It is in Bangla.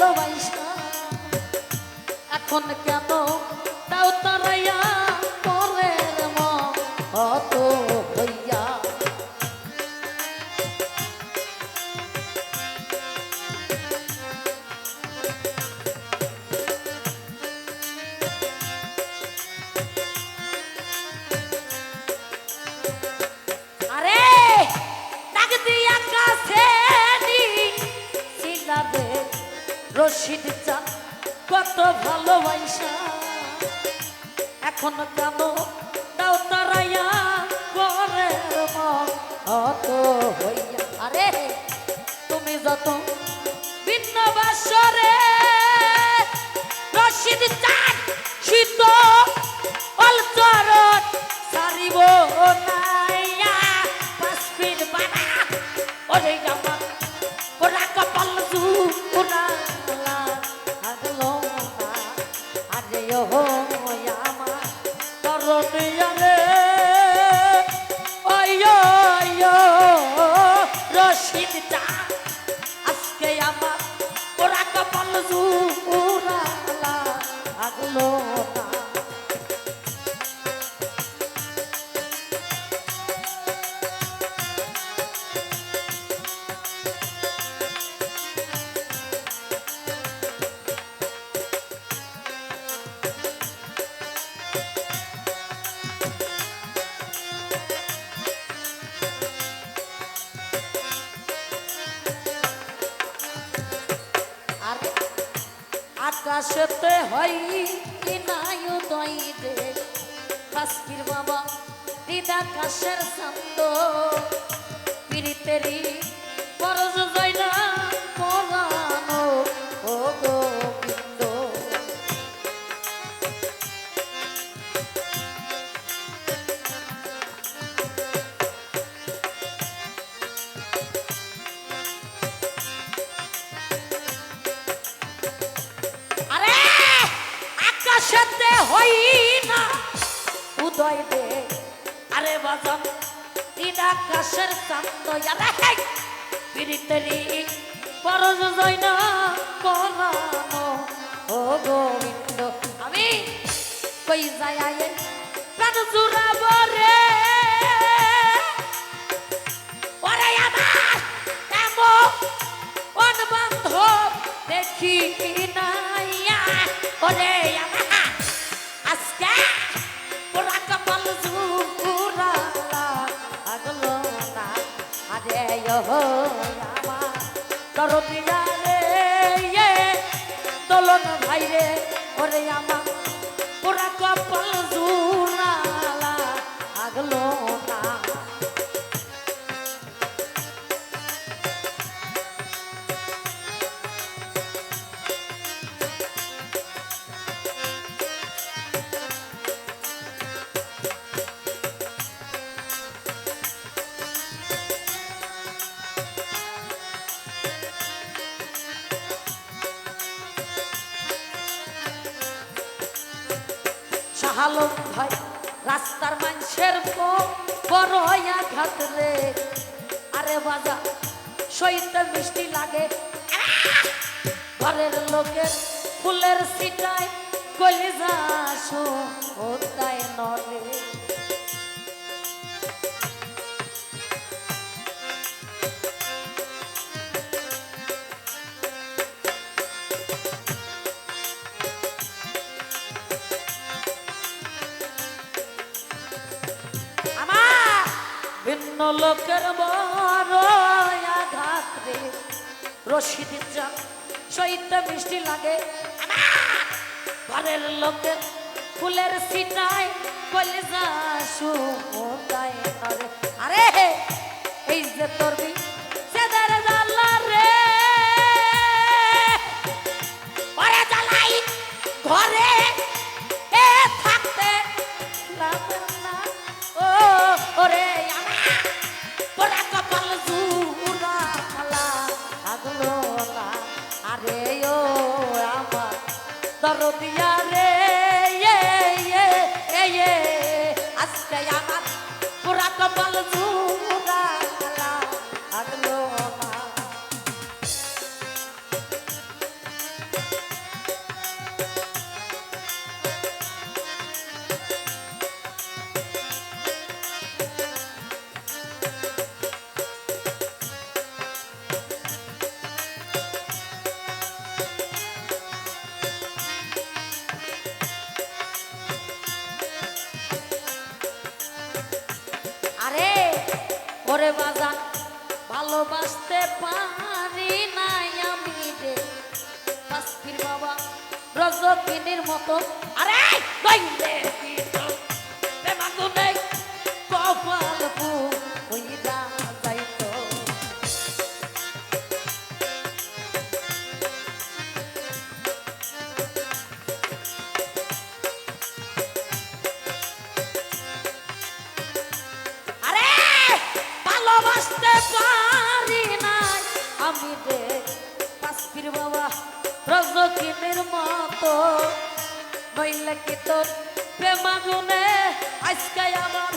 ভালোবাসা এখন কেন রশিদ চান কত ভালোবাসা। এখন কেন আরে ও আমা করনিয়া রে ওয়ো ওয়ো রশিদ চা আজকে আমার ওরা কপাল জুরা আকাশেতে হয় কি নাই উদয় রে বাস্কির বাবা দিদা কাশের ছন্দ। পিরিতেরি পরজ হই না উদয় দে আরে বাজান তিন আকাশের চান্দ আরে হেই। পিরিতেরি পরজ জয় না পরানো। ও গোবিন্দ আমি কই যাই আয়ে? প্রাণ জুড়াব দেখি নাইয়া ওরে আমার পুরা কপাল জুরা আগলো শাহালম ভাই, রাস্তার মানুষের বড় আঘাত রে। আরে বাজা সইতে মিষ্টি লাগে। ঘরের লোকের ফুলের সিটায় কলিজা আসো, ও তাই নরে। লোকের বড় আঘাত রে। রশিদ সইতে মিষ্টি লাগে। ঘরের লোকের ফুলের সিটায় কলিজা সুতায় কপাল কপাল ওরে বাজান ভালোবাসতে পারি নাই আমি রে। বাস্পির বাবা রজকিনীর মতো। আরে কপাল পুইরা ভালোবাসতে পারি নাই। আমি রে কাশ্মীর বাবা রজকিনের মতো। নইলে কি তোর প্রেমাগুনে আজকে আমার